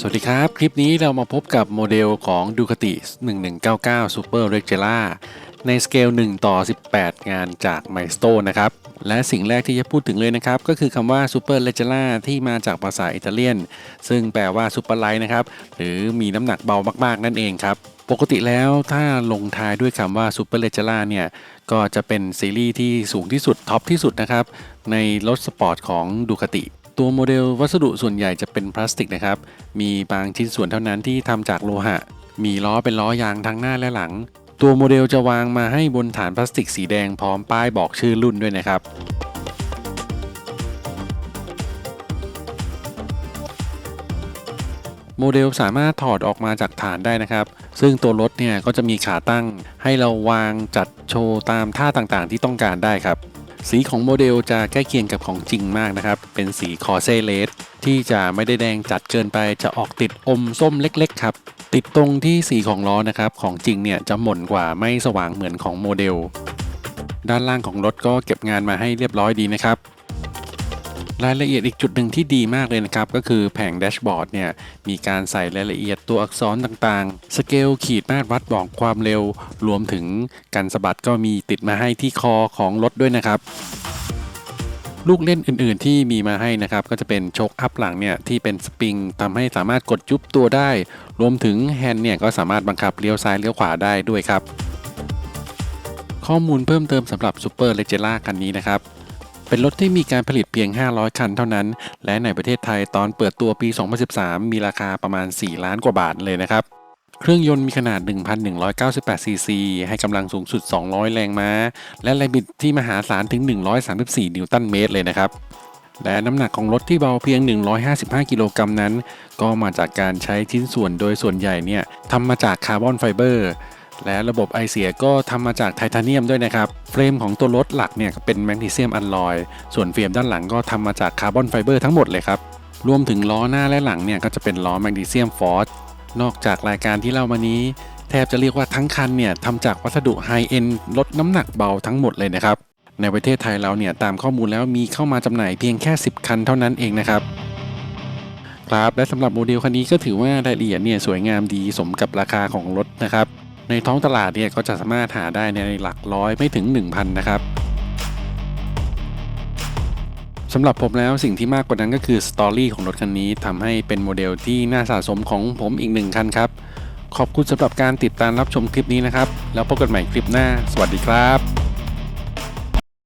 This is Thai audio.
สวัสดีครับ คลิปนี้เรามาพบกับโมเดลของ Ducati 1199 Super Reggiana ในสเกล 1 ต่อ 18 งานจาก Milestone นะครับ และสิ่งแรกที่จะพูดถึงเลยนะครับ ก็คือคำว่า Super Reggiana ที่มาจากภาษาอิตาเลียน ซึ่งแปลว่า Super Light นะครับ หรือมีน้ำหนักเบามาก ๆ นั่นเองครับปกติแล้วถ้าลงท้ายด้วยคำว่า Super Reggiana เนี่ย ก็จะเป็นซีรีส์ที่สูงที่สุดท็อปที่สุดนะครับ ในรถสปอร์ตของ Ducati ตั ตัวโมเดลวัสดุส่วนใหญ่จะเป็นพลาสติกนะครับ มีบางชิ้นส่วนเท่านั้นที่ทำจากโลหะ มีล้อเป็นล้อยางทั้งหน้าและหลัง ตัวโมเดลจะวางมาให้บนฐานพลาสติกสีแดงพร้อมป้ายบอกชื่อรุ่นด้วยนะครับโมเดลสามารถถอดออกมาจากฐานได้นะครับ ซึ่งตัวรถเนี่ยก็จะมีขาตั้ง ให้เราวางจัดโชว์ตามท่าต่างๆ ที่ต้องการได้ครับ สีของโมเดลจะใกล้เคียงกับของจริงมากนะครับ เป็นสีคอเซเลสที่จะไม่ได้แดงจัดเกินไปจะออกติดอมส้มเล็กๆครับ ติดตรงที่สีของล้อนะครับ ของจริงเนี่ยจะหม่นกว่าไม่สว่างเหมือนของโมเดล ด้านล่างของรถก็เก็บงานมาให้เรียบร้อยดีนะครับ รายละเอียดอีกจุดหนึ่งที่ดีมากเลยนะครับ ก็คือแผงแดชบอร์ดเนี่ยมีการใส่รายละเอียดตัวอักษรต่างๆ สเกลขีดมาตรวัดบอกความเร็ว รวมถึงกันสะบัดก็มีติดมาให้ที่คอของรถด้วยนะครับลูกเล่นอื่นๆที่มีมาให้นะครับ ก็จะเป็นโชคอัพหลังเนี่ยที่เป็นสปริงทำให้สามารถกดยุบตัวได้ รวมถึงแฮนด์เนี่ยก็สามารถบังคับเลี้ยวซ้ายเลี้ยวขวาได้ด้วยครับ ข้อมูลเพิ่มเติมสำหรับ Super l e g e n d a คันนี้นะครับ เป็นรถที่มีการผลิตเพียง 500 คันเท่านั้น และในประเทศไทยตอนเปิดตัวปี 2013 มีราคาประมาณ 4 ล้านกว่าบาทเลยนะครับ เครื่องยนต์มีขนาด 1,198 ซีซี ให้กำลังสูงสุด 200 แรงม้า และแรงบิดที่มหาศาลถึง 134 นิวตันเมตรเลยนะครับและน้ำหนักของรถที่เบาเพียง 155 กิโลกรัมนั้น ก็มาจากการใช้ชิ้นส่วนโดยส่วนใหญ่เนี่ยทำมาจากคาร์บอนไฟเบอร์ และระบบไอเสียก็ทำมาจากไทเทเนียมด้วยนะครับ เฟรมของตัวรถหลักเนี่ยเป็นแมกนีเซียมอัลลอย ส่วนเฟรมด้านหลังก็ทำมาจากคาร์บอนไฟเบอร์ทั้งหมดเลยครับ รวมถึงล้อหน้าและหลังเนี่ยก็จะเป็นล้อแมกนีเซียมฟอร์สนอกจากรายการที่เล่ามานี้ แทบจะเรียกว่าทั้งคันเนี่ยทำจากวัสดุไฮเอ็นลดน้ำหนักเบาทั้งหมดเลยนะครับ ในประเทศไทยเราเนี่ยตามข้อมูลแล้วมีเข้ามาจำหน่ายเพียงแค่ 10 คันเท่านั้นเองนะครับครับและสำหรับโมเดลคันนี้ก็ถือว่ารายละเอียดเนี่ยสวยงามดีสมกับราคาของรถนะครับ ในท้องตลาดเนี่ยก็จะสามารถหาได้ในหลักร้อยไม่ถึง 1,000 นะครับสำหรับผมแล้วสิ่งที่มากกว่านั้นก็คือสตอรี่ของรถคันนี้ทำให้เป็นโมเดลที่น่าสะสมของผมอีกหนึ่งคันครับ ขอบคุณสำหรับการติดตามรับชมคลิปนี้นะครับ แล้วพบกันใหม่คลิปหน้า สวัสดีครับ